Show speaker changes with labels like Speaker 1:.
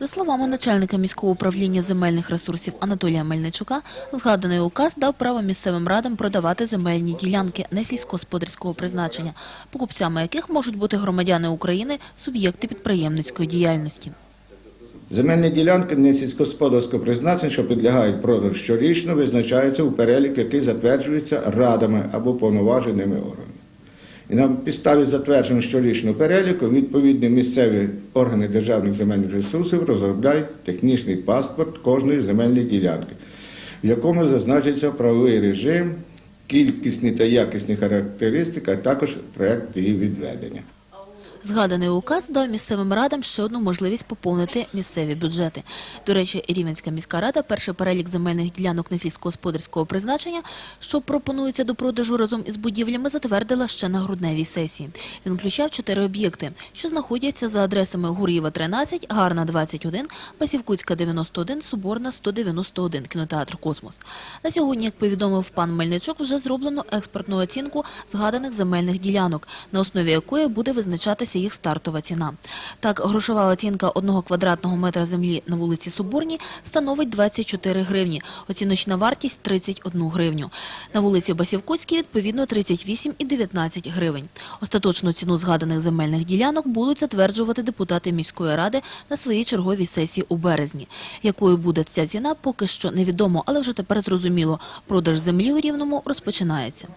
Speaker 1: За словами начальника міського управління земельних ресурсів Анатолія Мельничука, згаданий указ дав право місцевим радам продавати земельні ділянки не сільськогосподарського призначення, покупцями яких можуть бути громадяни України, суб'єкти підприємницької діяльності.
Speaker 2: Земельні ділянки не сільськогосподарського призначення, що підлягають продажу щорічно, визначаються у перелік, який затверджується радами або повноваженими органами. І на підставі затвердженого щорічного переліку відповідні місцеві органи державних земельних ресурсів розробляють технічний паспорт кожної земельної ділянки, в якому зазначиться правовий режим, кількісні та якісні характеристики, а також проєкт її відведення.
Speaker 1: Згаданий указ дав місцевим радам ще одну можливість поповнити місцеві бюджети. До речі, Рівенська міська рада перший перелік земельних ділянок несільськогосподарського призначення, що пропонується до продажу разом із будівлями, затвердила ще на грудневій сесії. Він включав чотири об'єкти, що знаходяться за адресами Гур'єва 13, Гарна 21, Басівкутська 91, Соборна 191, кінотеатр Космос. На сьогодні, як повідомив пан Мельничук, вже зроблено експертну оцінку згаданих земельних ділянок, на основі якої буде визначатися їх стартова ціна. Так, грошова оцінка одного квадратного метра землі на вулиці Соборній становить 24 гривні, оціночна вартість 31 гривню. На вулиці Басівкутській, відповідно, 38 і 19 гривень. Остаточну ціну згаданих земельних ділянок будуть затверджувати депутати міської ради на своїй черговій сесії у березні. Якою буде ця ціна, поки що невідомо, але вже тепер зрозуміло. Продаж землі у Рівному розпочинається.